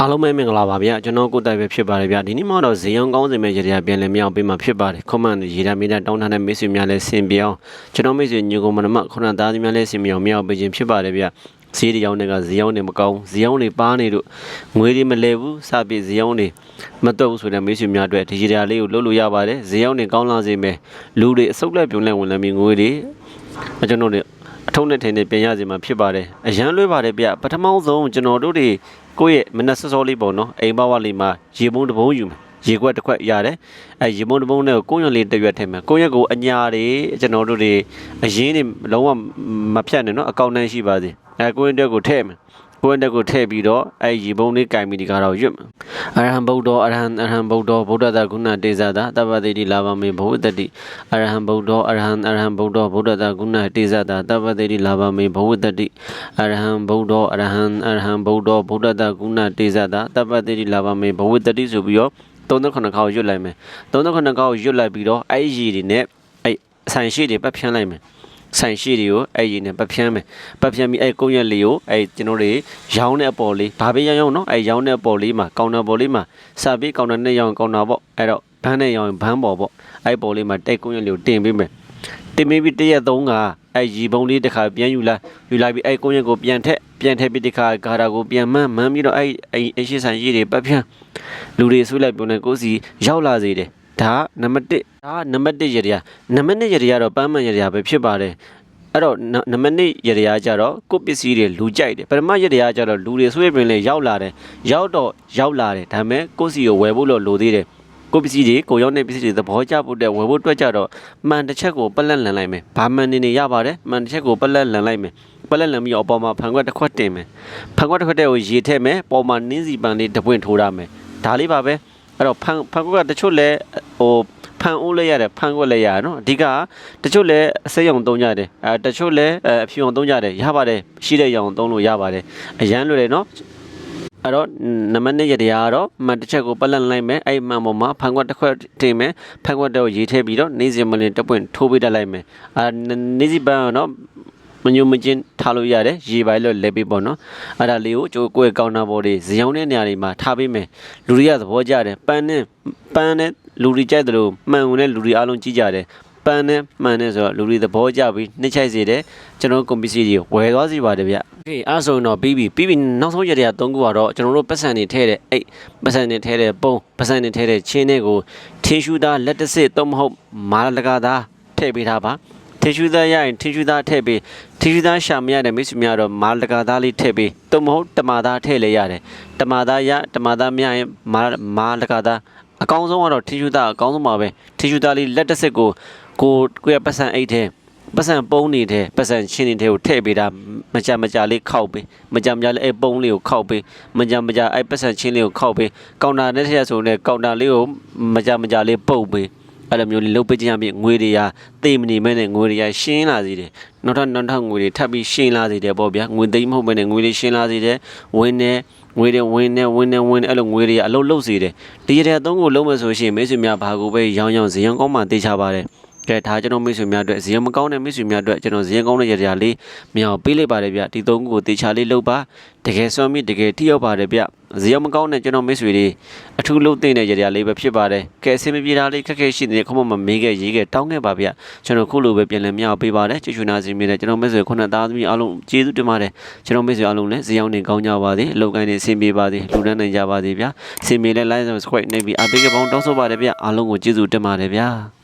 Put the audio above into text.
အားလုံးပဲမင်္ဂလာပါဗျာကျွန်တော်ကိုတိုက်ပဲဖြစ်ပါတယ်ဗျာဒီနေ့မှတော့ဇေယျကောင်းစင်မဲ့ရေရာပြန်လည်မြောက်ပေးမှာဖြစ်ပါတယ်ခွန်မန်ရေရာမီတာတောင်းထားတဲ့မိတ်ဆွေများလည်းဆင်ပြေအောင်ကျွန်တော်မိတ်ဆွေညိုကုံမနမခုနသားသမီးများလည်းဆင်ပြေအောင်မြောက်ပေးခြင်းဖြစ်ပါတယ်ဗျာဈေးတရားတွေကဇေယျနေမကောင်းဇေယျနေပါနေတို့ငွေတွေမလဲဘူးစပြီးဇေယျနေမတော့ဘူးဆိုတဲ့မိတ်ဆွေများအတွက်ဒီရေရာလေးကိုလုပ်လို့ရပါတယ်ဇေယျနေကောင်းလာစေမယ်လူတွေအစုပ်လက်ပြုံးလဲဝင်လာပြီးငွေတွေကျွန်တော်တို့အ ထုံးနဲ့ထင်နေပြင်ရစီမှာဖြစ်ပါတယ်အရန်လွဲပါတယ်ဗျပထမဆုံးကျွန်တော်တို့တွေကိုယ့်ရဲ့မနက်စောစောလေးပေါ့နော်အိမ်ဘဝလေးမှာရေပုံးတစ်ပုံးယူမယ်ရေခွက်တစ်ခွက်ရတယ်အဲရေပုံးတစ်ပုံးနဲ့ကိုယ့်ရွက်လေးတစ်ရွက်ထည့်မယ်ကိုယ့်ရွက်ကိုအညာတွေကျွန်တော်တို့တွေအရင်တွေလုံးဝမဖြတ်နဲ့နော်အကောင့်တန်းရှိပါစေအဲကိုယ့်ရွက်ကိုထည့်မယ် ကိုယ့်ရွက်ကိုထည့်ပြီးတော့အဲရေပုံးလေးကင်ပြီးဒီကတော့ရွတ်မယ်အရဟံဗုဒ္ဓအရဟံအရဟံဗုဒ္ဓဗုဒ္ဓတာကုဏတေဇာတာတပ္ပတိတိလာဘမေဘဝတတိအရဟံဗုဒ္ဓအရဟံအရဟံဗုဒ္ဓဗုဒ္ဓတာကုဏတေဇာတာတပ္ပတိတိလာဘမေဘဝတတိအရဟံဗုဒ္ဓအရဟံအရဟံဗုဒ္ဓဗုဒ္ဓတာကုဏတေဇာတာတပ္ပတိတိလာဘမေဘဝတတိဆိုပြီးတော့39ခေါက်ရွတ်လိုက်မယ်39ခေါက်ရွတ်လိုက်ပြီးတော့အဲ့ဒီရည်တွေနဲ့အဲ့အဆိုင်ရှိတွေပတ်ဖြန်းလိုက်မယ် ဆိုင်ရှိတွေကိုအဲ့ဒီနဲ့ပတ်ဖြန်းမယ်ပတ်ဖြန်းပြီးအဲ့ကုန်းရက်လေးကိုအဲ့ကျွန်တော်တွေရောင်းတဲ့အပေါ်လေးဘာပဲရောင်းရောင်းနော်အဲ့ရောင်းတဲ့အပေါ်လေးမှာကောင်တာပေါ်လေးမှာစပြီးကောင်တာနဲ့ရောင်းကောင်တာပေါ့အဲ့တော့ဘန်းနဲ့ရောင်းဘန်းပေါ်ပေါ့အဲ့ပေါ်လေးမှာတိတ်ကုန်းရက်လေးကိုတင်ပေးမယ်တင်ပေးပြီးတရက်သုံးကအဲ့ရီပုံလေးတစ်ခါပြန်ယူလာယူလာပြီးအဲ့ကုန်းရက်ကိုပြန်ထက်ပြန်ထက်ပြီးတစ်ခါဂါရာကိုပြန်မှန်းမှန်းပြီးတော့အဲ့အဲ့အရှိဆိုင်ရှိတွေပတ်ဖြန်းလူတွေဆွေးလိုက်ပြုံးနေကိုစီရောက်လာစေတယ် ဒါနံပါတ်1ဒါနံပါတ်1ရတရားနံပါတ်2ရတရားတော့ပန်းမှန်ရတရားပဲဖြစ်ပါတယ်အဲ့တော့နံပါတ်2ရတရားကြတော့ကိုပစ္စည်းတွေလူကြိုက်တယ်ပထမရတရားကြတော့လူတွေဆွေးပင်လေရောက်လာတယ်ရောက်တော့ရောက်လာတယ်ဒါပေမဲ့ကိုစီကိုဝယ်ဖို့လို့လိုသေးတယ်ကိုပစ္စည်းတွေကိုရောက်တဲ့ပစ္စည်းတွေသဘောကျဖို့တဲ့ဝယ်ဖို့တွက်ကြတော့မှန်တစ်ချက်ကိုပလက်လန်လိုက်မယ်ဘာမှန်နေနေရပါတယ်မှန်တစ်ချက်ကိုပလက်လန်လိုက်မယ်ပလက်လန်ပြီးတော့အပေါ်မှာဖန်ခွက်တစ်ခွက်တင်မယ်ဖန်ခွက်တစ်ခွက်တဲ့ကိုရေထည့်မယ်ပေါ်မှာနင်းစီပန်လေးတစ်ပွင့်ထိုးရမယ်ဒါလေးပါပဲ အဲ့တော့ဖန်ဖန်ခွက်ကတချို့လဲဟိုဖန်အိုးလဲရတယ်ဖန်ခွက်လဲရတယ်နော်အဓိကတချို့လဲအစိမ်းရောင်သုံးကြတယ်အဲတချို့လဲအဖြူရောင်သုံးကြတယ်ရပါတယ်ရှိတဲ့ရောင်သုံးလို့ရပါတယ်အရန်လွယ်တယ်နော်အဲ့တော့နံပါတ်1ရတရားကတော့မှန်တစ်ချက်ကိုပလက်လိုက်မယ်အဲ့မှန်ပေါ်မှာဖန်ခွက်တစ်ခွက်တင်မယ်ဖန်ခွက်တော့ရေးထည့်ပြီးတော့နေစီမလင်တစ်ပွင့်ထိုးပေးတတ်လိုက်မယ်အာနေစီပန်းကတော့ မညုံမချင်းထားလို့ရတယ်ရေပိုင်းလို့လဲပေးပေါ့နော်အဲ့ဒါလေးကိုကျိုးကိုယ့်ရဲ့ကောင်တာဘော်တွေဇယောင်းတဲ့နေရာတွေမှာထားပေးမယ်လူတွေကသဘောကျတယ်ပန်းနဲ့ပန်းနဲ့လူတွေကြိုက်တယ်လို့မှန်ဝင်တဲ့လူတွေအားလုံးကြည့်ကြတယ်ပန်းနဲ့မှန်နဲ့ဆိုတော့လူတွေသဘောကျပြီးနှိမ့်ချိုက်စေတယ်ကျွန်တော်ကွန်ပစ္စည်းတွေဝယ်သွားစီပါတယ်ဗျโอเคအဲ့ဆိုရင်တော့ပြီးပြီပြီးပြီနောက်ဆုံးရတဲ့သုံးခုကတော့ကျွန်တော်တို့ပတ်စံတွေထဲတဲ့အဲ့ပတ်စံတွေထဲတဲ့ပုံပတ်စံတွေထဲတဲ့ချင်းတွေကိုထင်းရှူသားလက်တစစ်တော့မဟုတ်မာလကသားထည့်ပေးထားပါ ထင်းရှူသားရရင်ထင်းရှူသားထည့်ပေးထင်းရှူသားရှာမရတဲ့မိတ်ဆွေများတော့မာလကသားလေးထည့်ပေးတော့မဟုတ်တမာသားထည့်လဲရတယ်တမာသားရတမာသားမရရင်မာမာလကသားအကောင်းဆုံးကတော့ထင်းရှူသားအကောင်းဆုံးပါပဲထင်းရှူသားလေးလက်တစစ်ကိုကိုကိုရပတ်စံအိတ်ထဲပတ်စံပုံးနေတဲ့ပတ်စံချင်းနေတဲ့ကိုထည့်ပေးတာမကြမကြလေးခောက်ပေးမကြမကြလေးအဲ့ပုံးလေးကိုခောက်ပေးမကြမကြအဲ့ပတ်စံချင်းလေးကိုခောက်ပေးကောင်တာနဲ့ထည့်ဆိုနေကောင်တာလေးကိုမကြမကြလေးပုတ်ပေး အဲ့လိုမျိုးလေးလုပ်ပေးခြင်းအပြင်ငွေတွေရာသိမနေမဲ့နဲ့ငွေတွေရာရှင်းလာစေတယ်နောက်ထပ်နောက်ထပ်ငွေတွေထပ်ပြီးရှင်းလာစေတယ်ပေါ့ဗျာငွေသိမ်းမဟုတ်ဘဲနဲ့ငွေတွေရှင်းလာစေတယ်ဝင်းနေငွေတွေဝင်းနေဝင်းနေဝင်းနေအဲ့လိုငွေတွေအလုံးလုံးစေတယ်ဒီရတဲ့အသုံးကိုလုံးမယ်ဆိုရှင်မိတ်ဆွေများဘာကိုပဲရောင်းရောင်းဇယံကောင်းမှတေးချပါတယ် ကဲဒါကျွန်တော်မိတ်ဆွေများအတွက်ဇယံမကောင်းတဲ့မိတ်ဆွေများအတွက်ကျွန်တော်ဇယံကောင်းတဲ့ရတရားလေးမြောက်ပေးလိုက်ပါတယ်ဗျဒီသုံးခုကိုတေချာလေးလုပ်ပါတကယ်စွမ်းမိတကယ်ထိရောက်ပါတယ်ဗျဇယံမကောင်းတဲ့ကျွန်တော်မိတ်ဆွေတွေအထူးလုပ်တဲ့ရတရားလေးပဲဖြစ်ပါတယ်ကဲအစင်မပြေတာလေးခက်ခဲရှိနေတဲ့ခမမမေးခဲ့ရေးခဲ့တောင်းခဲ့ပါဗျကျွန်တော်ခုလိုပဲပြန်လည်မြောက်ပေးပါတယ်ချွချွနာစီမီနဲ့ကျွန်တော်မိတ်ဆွေခုနှစ်သားသမီးအားလုံးကျေးဇူးတင်ပါတယ်ကျွန်တော်မိတ်ဆွေအားလုံးလည်းဇယံနေကောင်းကြပါစေအလုပ်ကိုင်းနေဆင်ပြေပါစေလူတန်းနိုင်ကြပါစေဗျဆင်ပြေလဲ like subscribe နေပြီးအားပေးကြပေါင်းတောင်းဆိုပါတယ်ဗျအားလုံးကိုကျေးဇူးတင်ပါတယ်ဗျ